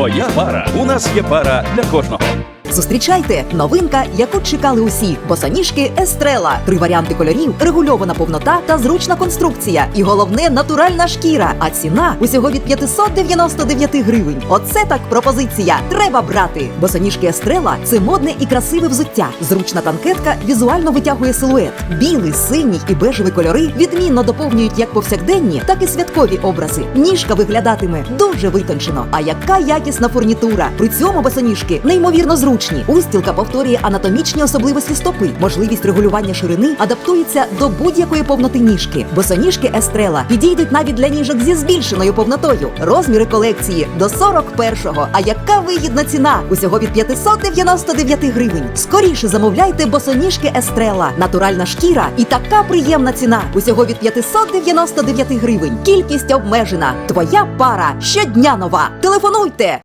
Твоя пара. У нас є пара для кожного. Зустрічайте новинка, яку чекали усі. Босоніжки Естрела. Три варіанти кольорів, регульована повнота та зручна конструкція. І головне натуральна шкіра. А ціна усього від 599 гривень. Оце так пропозиція. Треба брати. Босоніжки Естрела це модне і красиве взуття. Зручна танкетка візуально витягує силует. Білий, синій і бежеві кольори відмінно доповнюють як повсякденні, так і святкові образи. Ніжка виглядатиме дуже витончено. А яка якісна фурнітура? При цьому босоніжки неймовірно зручні. Устілка повторює анатомічні особливості стопи. Можливість регулювання ширини адаптується до будь-якої повноти ніжки. Босоніжки Естрела підійдуть навіть для ніжок зі збільшеною повнотою. Розміри колекції до 41-го. А яка вигідна ціна? Усього від 599 гривень. Скоріше замовляйте босоніжки Естрела. Натуральна шкіра і така приємна ціна. Усього від 599 гривень. Кількість обмежена. Твоя пара щодня нова. Телефонуйте!